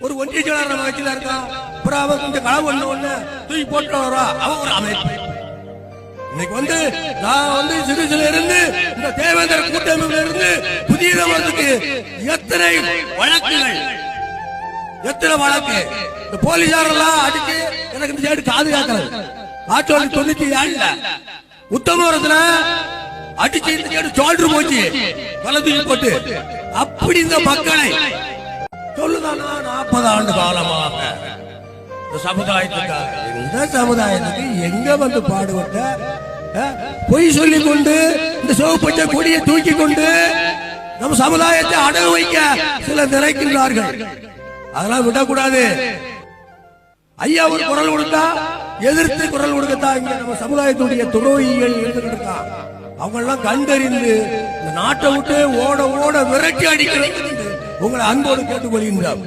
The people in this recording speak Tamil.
ஒரு ஒன்றிய நம்ம கட்சியில இருக்கான் அப்புறம் அவன் கொஞ்சம் களவு ஒண்ணு ஒண்ணு தூக்கி போட்டு வரா அவன் ஒரு அமைப்பு. இன்னைக்கு வந்து நான் வந்து சிறுசில இருந்து இந்த தேவேந்திர கூட்டமைப்புல இருந்து புதிய தமிழகத்துக்கு எத்தனை வழக்குகள்? எத்தனை வழக்கு? இந்த போலீசார் எல்லாம் அடிச்சு எனக்கு இந்த சைடு காது காக்கிறது ஆயிரத்தி தொள்ளாயிரத்தி தொண்ணூத்தி ஏழுல உத்தமபுரத்துல அடிச்சு இந்த சைடு சோல்டர் போச்சு. வலதுக்கு போட்டு. அப்படி இந்த மக்களை சொல்லுதானா? நாற்பது ஆண்டு காலமாக. இந்த சமுதாயத்துக்காக இந்த சமுதாயத்துக்கு எங்க வந்து பாடுபட்ட? பொய் சொல்லிக் கொண்டு இந்த சிவப்பச்ச கொடியை தூக்கி கொண்டு நம் சமுதாயத்தை அடகு வைக்க சில நிறைக்கின்றார்கள் அதெல்லாம் விடக்கூடாது. ஐயா ஒரு குரல் கொடுத்தா எதிர்த்து குரல் கொடுக்கத்தான் இங்க நம்ம சமுதாயத்துடைய துரோகிகள் இருந்துகிட்டு இருக்கான் அவங்க எல்லாம் கண்டறிந்து இந்த நாட்டை விட்டு ஓட ஓட விரட்டி அடிக்கிறது உங்களை அன்போடு கேட்டுக்கொள்கின்றோம்